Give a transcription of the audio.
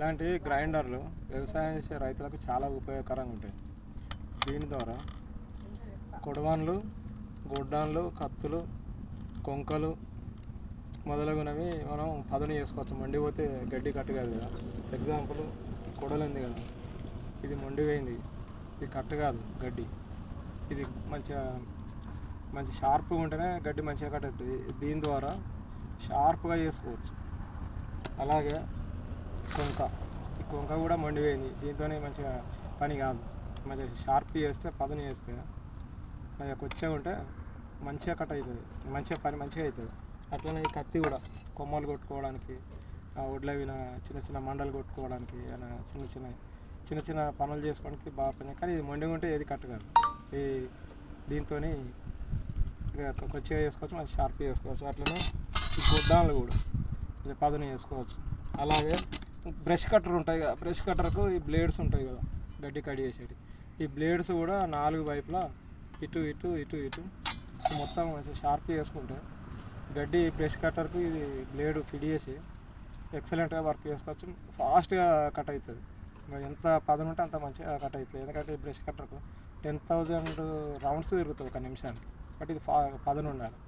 ఇలాంటి గ్రైండర్లు వ్యవసాయం చేసే రైతులకు చాలా ఉపయోగకరంగా ఉంటాయి. దీని ద్వారా కొడవాన్లు గొడ్డాన్లు కత్తులు కొంకలు మొదలగునవి మనం పదును చేసుకోవచ్చు. మండిపోతే గడ్డి కట్టు కాదు కదా. ఎగ్జాంపుల్ కొడలు ఉంది కదా. ఇది మొండిపోయింది. ఇది కట్టు కాదు గడ్డి. ఇది మంచిగా మంచి షార్ప్గా ఉంటేనే గడ్డి మంచిగా కట్ అవుతుంది దీని ద్వారా షార్ప్గా చేసుకోవచ్చు. అలాగే కొంక ఈ కొంక కూడా మండిపోయింది. దీంతోనే మంచిగా పని కాదు. మంచిగా షార్ప్ చేస్తే పదును చేస్తే మంచిగా కొచ్చే ఉంటే మంచిగా కట్ అవుతుంది. మంచిగా పని మంచిగా అవుతుంది. అట్లనే ఈ కత్తి కూడా కొమ్మలు కొట్టుకోవడానికి ఒడ్ల విన చిన్న చిన్న మండలు కొట్టుకోవడానికి అలా చిన్న చిన్న చిన్న చిన్న పనులు చేసుకోవడానికి బాగా పని. కానీ ఇది మొండిగా ఉంటే ఏది కట్ కాదు. ఈ దీంతో కొచ్చిగా చేసుకోవచ్చు మంచి షార్ప్ చేసుకోవచ్చు. అట్లనే ఈ గుడ్డాలు కూడా పదును చేసుకోవచ్చు. అలాగే బ్రష్ కట్టర్ ఉంటాయి కదా బ్రష్ కట్టర్కు ఈ బ్లేడ్స్ ఉంటాయి కదా గడ్డి కట్ చేసేటి. ఈ బ్లేడ్స్ కూడా నాలుగు వైపులా ఇటు ఇటు ఇటు ఇటు మొత్తం మంచిగా షార్ప్ చేసుకుంటే గడ్డి బ్రష్ కట్టర్కు ఇది బ్లేడ్ ఫిట్ చేసి ఎక్సలెంట్గా వర్క్ చేసుకోవచ్చు. ఫాస్ట్గా కట్ అవుతుంది. ఎంత పదం ఉంటే అంత మంచిగా కట్ అవుతుంది. ఎందుకంటే ఈ బ్రష్ కట్టర్కు టెన్ థౌజండ్ రౌండ్స్ తిరుగుతుంది ఒక నిమిషానికి. బట్ ఇది ఫా పదను ఉండాలి.